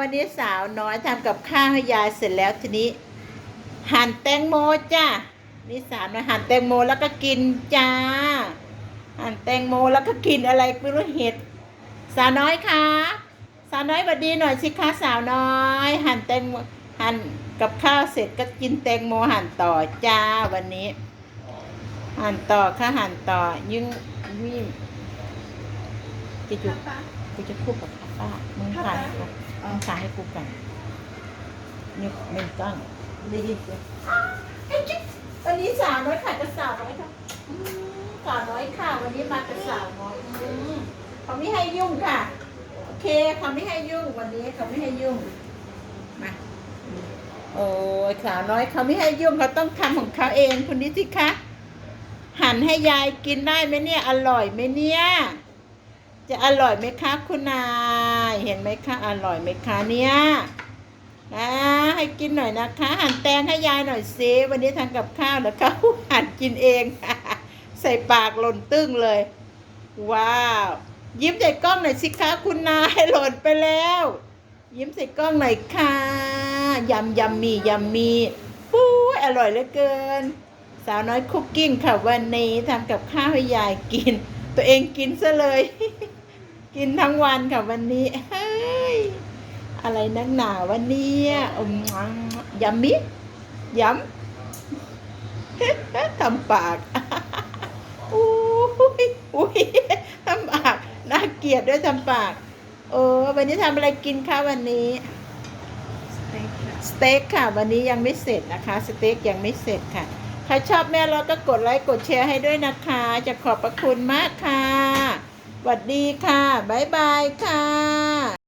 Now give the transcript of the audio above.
วันนี้สาวน้อยทำกับข้าวให้ยายเสร็จแล้วทีนี้ หั่นแตงโมจ้านี่สาวน้อยหั่นแตงโมแล้วก็กินจ้า หั่นแตงโมแล้วก็กินอะไรไม่รู้เห็ด สาวน้อยคะสาวน้อยสวัสดีหน่อยสิคะสาวน้อย หั่นแตงโมหั่นกับข้าวเสร็จก็กินแตงโมหั่นต่อจ้าวันนี้ หั่นต่อค่ะหั่นต่อยิ่งวิ่งจะจุกูจะคู่กับป้ามึงถ่าย ให้กูมึงถ่ายให้กูกันนี่เป็นกล้องได้ยินเสียงเอ้ยจิ๊บวันนี้สาวน้อยค่ะจะสาวน้อยค่ะอืมสาวน้อยค่ะ วันนี้มากับสาวน้อยเขาไม่ให้ยุ่งค่ะ โอเคเขาไม่ให้ยุ่งวันนี้เขาไม่ให้ยุ่งมาโอ้ยสาวน้อยเขาไม่ให้ยุ่งเขาต้องทำของเขาเองคุณดิสิคะหั่นให้ยายกินได้ไหมเนี่ย อร่อยไหมเนี่ย จะอร่อยไหมคะคุณนาย เห็นไหมคะอร่อยไหมคะเนี่ยนะให้กินหน่อยนะคะหั่นแตงให้ยายหน่อยสิวันนี้ทานกับข้าวแล้วเขาหั่นกินเอง ใส่ปากหล่นตึ้งเลย ว้าว ยิ้มใส่กล้องหน่อยสิคะคุณนายหล่นไปแล้ว ยิ้มใส่กล้องหน่อยค่ะยำยำมียำมีปู้อร่อยเหลือเกิน สาวน้อยคุกกิ้งค่ะวันนี้ทำกับข้าวให้ยายกิน ตัวเองกินซะเลย กินทั้งวันค่ะวันนี้ เฮ้ย อะไรนักหนาวันนี้อืมยำมิยำทำปากอุ้ยอุ้ยทำปากน่าเกลียดด้วยทำปากเออวันนี้ทำอะไรกินคะวันนี้สเต็กค่ะ วันนี้ยังไม่เสร็จนะคะ สเต็กยังไม่เสร็จค่ะ ใครชอบแม่เราก็กดไลค์กดแชร์ให้ด้วยนะคะ จะขอบพระคุณมากค่ะส วัสดีค่ะ บ๊ายบายค่ะ